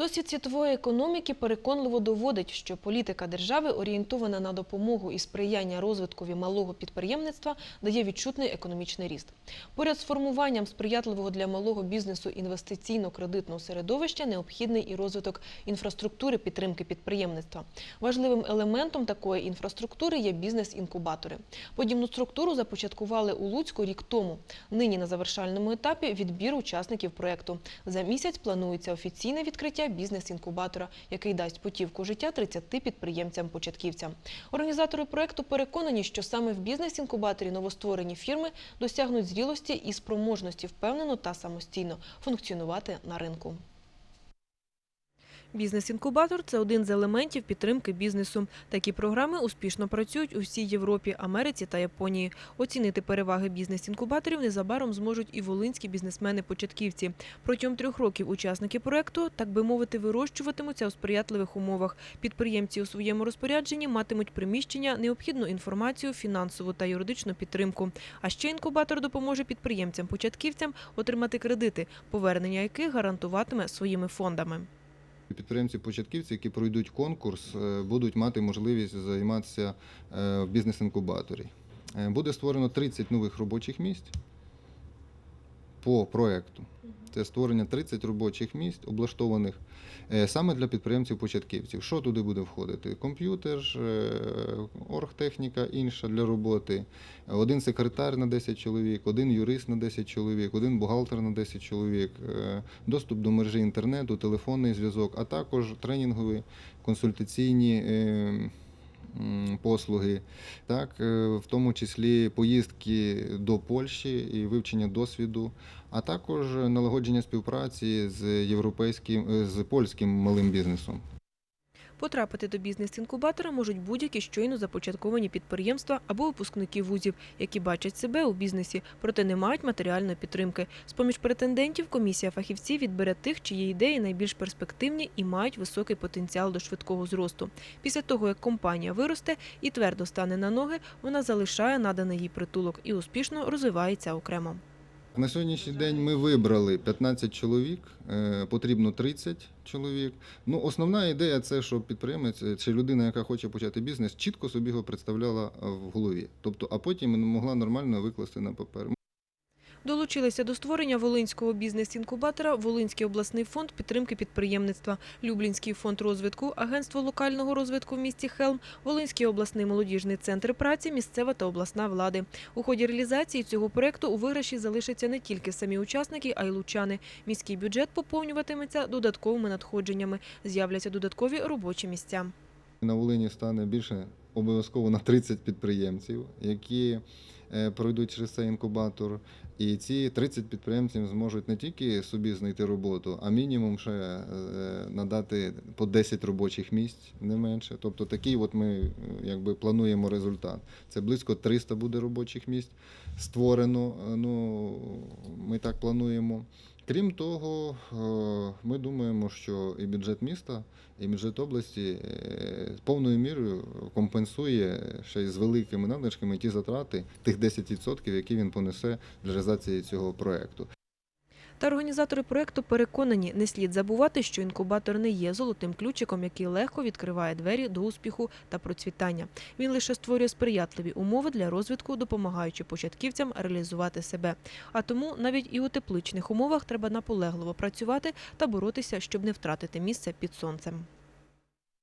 Досвід світової економіки переконливо доводить, що політика держави, орієнтована на допомогу і сприяння розвиткові малого підприємництва, дає відчутний економічний ріст. Поряд з формуванням сприятливого для малого бізнесу інвестиційно-кредитного середовища необхідний і розвиток інфраструктури підтримки підприємництва. Важливим елементом такої інфраструктури є бізнес-інкубатори. Подібну структуру започаткували у Луцьку рік тому. Нині на завершальному етапі відбір учасників проекту. За місяць планується офіційне відкриття бізнес-інкубатора, який дасть путівку життя 30 підприємцям-початківцям. Організатори проекту переконані, що саме в бізнес-інкубаторі новостворені фірми досягнуть зрілості і спроможності впевнено та самостійно функціонувати на ринку. Бізнес-інкубатор це один з елементів підтримки бізнесу. Такі програми успішно працюють у всій Європі, Америці та Японії. Оцінити переваги бізнес-інкубаторів незабаром зможуть і волинські бізнесмени-початківці. Протягом трьох років учасники проекту, так би мовити, вирощуватимуться у сприятливих умовах. Підприємці у своєму розпорядженні матимуть приміщення, необхідну інформацію, фінансову та юридичну підтримку. А ще інкубатор допоможе підприємцям-початківцям отримати кредити, повернення яких гарантуватиме своїми фондами. Підприємці-початківці, які пройдуть конкурс, е, будуть мати можливість займатися е, в бізнес-інкубаторі. Е, Буде створено 30 нових робочих місць по проекту. Це створення 30 робочих місць, облаштованих е, саме для підприємців-початківців. Що туди буде входити? Комп'ютер, е, оргтехніка інша для роботи, один секретар на 10 чоловік, один юрист на 10 чоловік, один бухгалтер на 10 чоловік, е, доступ до мережі інтернету, телефонний зв'язок, а також тренінгові, консультаційні. Послуги, так, е, в тому числі поїздки до Польщі і вивчення досвіду, а також налагодження співпраці з європейським е, з польським малим бізнесом. Потрапити до бізнес-інкубатора можуть будь-які щойно започатковані підприємства або випускники вузів, які бачать себе у бізнесі, проте не мають матеріальної підтримки. З-поміж претендентів комісія фахівців відбере тих, чиї ідеї найбільш перспективні і мають високий потенціал до швидкого зросту. Після того, як компанія виросте і твердо стане на ноги, вона залишає наданий їй притулок і успішно розвивається окремо. На сьогоднішній день ми вибрали 15 чоловік, е, потрібно 30 чоловік. Ну, основна ідея це, щоб підприємець е, чи людина, яка хоче почати бізнес, чітко собі його представляла е, в голові. Тобто, а потім могла нормально викласти на папер. Долучилися до створення Волинського бізнес-інкубатора Волинський обласний фонд підтримки підприємництва, Люблінський фонд розвитку, Агентство локального розвитку в місті Хелм, Волинський обласний молодіжний центр праці, місцева та обласна влади. У ході реалізації цього проекту у виграші залишаться не тільки самі учасники, а й лучани. Міський бюджет поповнюватиметься додатковими надходженнями. З'являться додаткові робочі місця. На Волині стане більше обов'язково на 30 підприємців, які е, пройдуть через цей інкубатор. І ці 30 підприємців зможуть не тільки собі знайти роботу, а мінімум ще е, надати по 10 робочих місць, не менше. Тобто такий от ми якби плануємо результат. Це близько 300 буде робочих місць створено. е, Ну ми так плануємо. Крім того, ми думаємо, що і бюджет міста, і бюджет області повною мірою компенсує ще й з великими надлишками ті затрати, тих 10%, які він понесе для реалізації цього проекту. Та організатори проекту переконані, не слід забувати, що інкубатор не є золотим ключиком, який легко відкриває двері до успіху та процвітання. Він лише створює сприятливі умови для розвитку, допомагаючи початківцям реалізувати себе. А тому навіть і у тепличних умовах треба наполегливо працювати та боротися, щоб не втратити місце під сонцем.